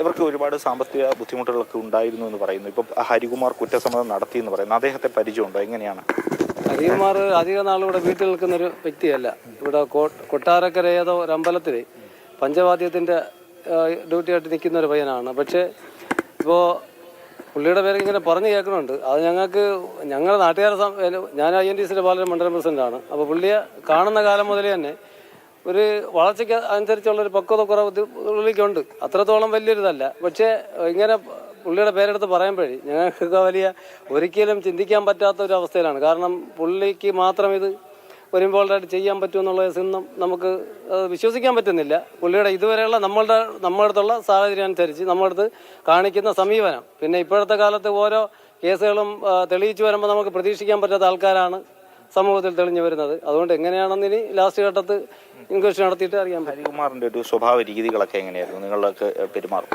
ഇവർക്ക് ഒരുപാട് സാമ്പത്തിക ബുദ്ധിമുട്ടുകളൊക്കെ ഉണ്ടായിരുന്നു എന്ന് പറയുന്നു. ഇപ്പം ഹരികുമാർ കുറ്റസമ്മതം നടത്തി എന്ന് പറയുന്നു. അദ്ദേഹത്തെ പരിചയമുണ്ടോ? എങ്ങനെയാണ്? ഹരികുമാർ അധിക നാൾ ഇവിടെ വീട്ടിൽ നിൽക്കുന്ന ഒരു വ്യക്തിയല്ല. ഇവിടെ കൊട്ടാരക്കര ഏതോ ഒരു അമ്പലത്തിൽ പഞ്ചവാദ്യത്തിന്റെ ഡ്യൂട്ടി ആയിട്ട് നിൽക്കുന്ന ഒരു പയ്യനാണ്. പക്ഷേ ഇപ്പോൾ പുള്ളിയുടെ പേര് ഇങ്ങനെ പറഞ്ഞു കേൾക്കുന്നുണ്ട്. അത് ഞങ്ങൾക്ക് ഞങ്ങളുടെ നാട്ടുകാരെ ഞാൻ ഐ എൻ ഡി സിയുടെ പാലം മണ്ഡലം പ്രസിഡന്റാണ്. അപ്പോൾ പുള്ളിയെ കാണുന്ന കാലം മുതലേ തന്നെ ഒരു വളർച്ചയ്ക്ക് അനുസരിച്ചുള്ള ഒരു പക്വത കുറവ് പുള്ളിക്കുണ്ട് അത്രത്തോളം വലിയൊരിതല്ല. പക്ഷേ ഇങ്ങനെ പുള്ളിയുടെ പേരെടുത്ത് പറയുമ്പോഴേ ഞങ്ങൾക്ക് വലിയ ഒരിക്കലും ചിന്തിക്കാൻ പറ്റാത്ത ഒരു അവസ്ഥയിലാണ്. കാരണം പുള്ളിക്ക് മാത്രം ഇത് ഒരു ചെയ്യാൻ പറ്റുമെന്നുള്ള സിന്നും നമുക്ക് വിശ്വസിക്കാൻ പറ്റുന്നില്ല. പുള്ളിയുടെ ഇതുവരെയുള്ള നമ്മളുടെ നമ്മുടെ അടുത്തുള്ള സാഹചര്യം അനുസരിച്ച് നമ്മുടെ അടുത്ത് കാണിക്കുന്ന സമീപനം. പിന്നെ ഇപ്പോഴത്തെ കാലത്ത് ഓരോ കേസുകളും തെളിയിച്ചു വരുമ്പോൾ നമുക്ക് പ്രതീക്ഷിക്കാൻ പറ്റാത്ത ആൾക്കാരാണ്. സമൂഹത്തിൽ തെളിഞ്ഞു വരുന്നത്. അതുകൊണ്ട് എങ്ങനെയാണെന്ന് ഇനി ലാസ്റ്റ് ഘട്ടത്ത് ഇൻക്വസ്റ്റ് നടത്തിയിട്ട് അറിയാൻ പറ്റും. ഹരികുമാറിന്റെ ഒരു സ്വഭാവ രീതികളൊക്കെ എങ്ങനെയായിരുന്നു? നിങ്ങളൊക്കെ പെരുമാറും.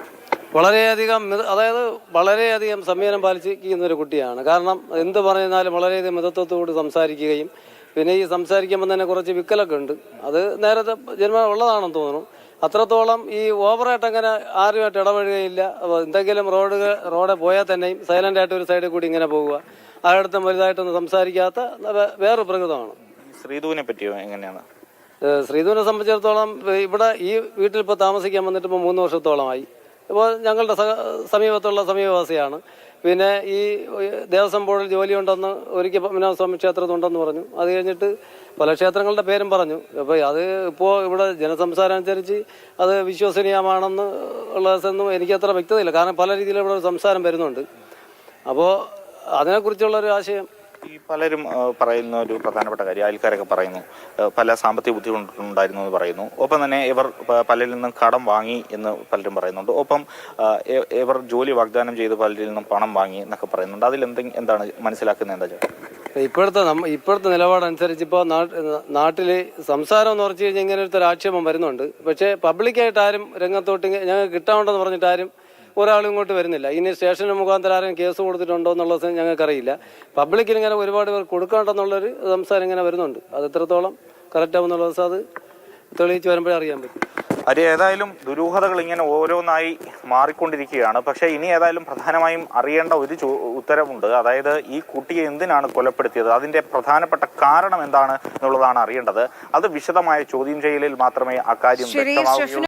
വളരെയധികം അതായത് വളരെയധികം സംയമനം പാലിച്ചിരിക്കുന്ന ഒരു കുട്ടിയാണ്. കാരണം എന്ത് പറഞ്ഞാലും വളരെയധികം മിതത്വത്തോട് സംസാരിക്കുകയും പിന്നെ ഈ സംസാരിക്കുമ്പോൾ തന്നെ കുറച്ച് വിക്കലൊക്കെ ഉണ്ട്. അത് നേരത്തെ ജന്മ ഉള്ളതാണെന്ന് തോന്നുന്നു. അത്രത്തോളം ഈ ഓവറായിട്ട് അങ്ങനെ ആരുമായിട്ട് ഇടപഴകുകയില്ല. എന്തെങ്കിലും റോഡ് റോഡ് പോയാൽ തന്നെയും സൈലന്റ് ആയിട്ട് ഒരു സൈഡിൽ കൂടി ഇങ്ങനെ പോവുക ആരുടെ വലുതായിട്ടൊന്നും സംസാരിക്കാത്ത വേ- വേറൊരു പ്രകൃതമാണ്. ശ്രീധുവിനെ പറ്റിയോ എങ്ങനെയാണ്? ശ്രീധുവിനെ സംബന്ധിച്ചിടത്തോളം ഇവിടെ ഈ വീട്ടിൽ ഇപ്പോൾ താമസിക്കാൻ വന്നിട്ട് ഇപ്പോൾ മൂന്ന് വർഷത്തോളമായി. ഇപ്പോൾ ഞങ്ങളുടെ സമീപത്തുള്ള സമീപവാസിയാണ്. പിന്നെ ഈ ദേവസ്വം ബോർഡിൽ ജോലിയുണ്ടെന്ന് ഒരിക്കൽ പത്മനാഭസ്വാമി ക്ഷേത്രത്തുണ്ടെന്ന് പറഞ്ഞു. അത് കഴിഞ്ഞിട്ട് പല ക്ഷേത്രങ്ങളുടെ പേരും പറഞ്ഞു. അപ്പോൾ അത് ഇപ്പോൾ ഇവിടെ ജനസംസാരം അനുസരിച്ച് അത് വിശ്വസനീയമാണെന്ന് ഉള്ളതെന്നും എനിക്കത്ര വ്യക്തതയില്ല. കാരണം പല രീതിയിലും ഇവിടെ സംസാരം വരുന്നുണ്ട്. അപ്പോൾ അതിനെക്കുറിച്ചുള്ള ഒരു ആശയം? ഈ പലരും പറയുന്ന ഒരു പ്രധാനപ്പെട്ട കാര്യം അയൽക്കാരൊക്കെ പറയുന്നു പല സാമ്പത്തിക ബുദ്ധിമുട്ടുണ്ടായിരുന്നു എന്ന് പറയുന്നു. ഒപ്പം തന്നെ ഇവർ പലരിൽ നിന്നും കടം വാങ്ങി എന്ന് പലരും പറയുന്നുണ്ട്. ഒപ്പം ഇവർ ജോലി വാഗ്ദാനം ചെയ്ത് പലരിൽ നിന്നും പണം വാങ്ങി എന്നൊക്കെ പറയുന്നുണ്ട്. അതിൽ എന്തെങ്കിലും എന്താണ് മനസ്സിലാക്കുന്നത് എന്താ ചേട്ടാ ഇപ്പോഴത്തെ നമ്മ ഇപ്പോഴത്തെ നിലപാടനുസരിച്ച് ഇപ്പോൾ നാട്ടിൽ സംസാരം എന്ന് പറഞ്ഞു കഴിഞ്ഞാൽ ഇങ്ങനെ ഒരു ആക്ഷേപം വരുന്നുണ്ട്. പക്ഷേ പബ്ലിക്കായിട്ട് ആരും രംഗത്തോട്ട് ഞങ്ങൾക്ക് കിട്ടാനുണ്ടെന്ന് പറഞ്ഞിട്ട് ആരും ഒരാളും ഇങ്ങോട്ട് വരുന്നില്ല. ഇനി സ്റ്റേഷന് മുഖാന്തരം ആരെങ്കിലും കേസ് കൊടുത്തിട്ടുണ്ടോ എന്നുള്ളത് ഞങ്ങൾക്കറിയില്ല. പബ്ലിക്കിന് ഇങ്ങനെ ഒരുപാട് പേർ കൊടുക്കാണ്ടെന്നുള്ളൊരു സംസാരം ഇങ്ങനെ വരുന്നുണ്ട്. അത് എത്രത്തോളം കറക്റ്റാവുന്നുള്ള ദിവസം അത് തെളിയിച്ച് വരുമ്പോഴേ അറിയാൻ പറ്റും. അരി ഏതായാലും ദുരൂഹതകൾ ഇങ്ങനെ ഓരോന്നായി മാറിക്കൊണ്ടിരിക്കുകയാണ്. പക്ഷേ ഇനി ഏതായാലും പ്രധാനമായും അറിയേണ്ട ഒരു ചോ- ഉത്തരവുണ്ട്. അതായത് ഈ കുട്ടിയെ എന്തിനാണ് കൊലപ്പെടുത്തിയത്? അതിന്റെ പ്രധാനപ്പെട്ട കാരണം എന്താണ് എന്നുള്ളതാണ് അറിയേണ്ടത്. അത് വിശദമായ ചോദ്യം ചെയ്യലിൽ മാത്രമേ അക്കാര്യം കാര്യം വ്യക്തമാവുകയുള്ളൂ.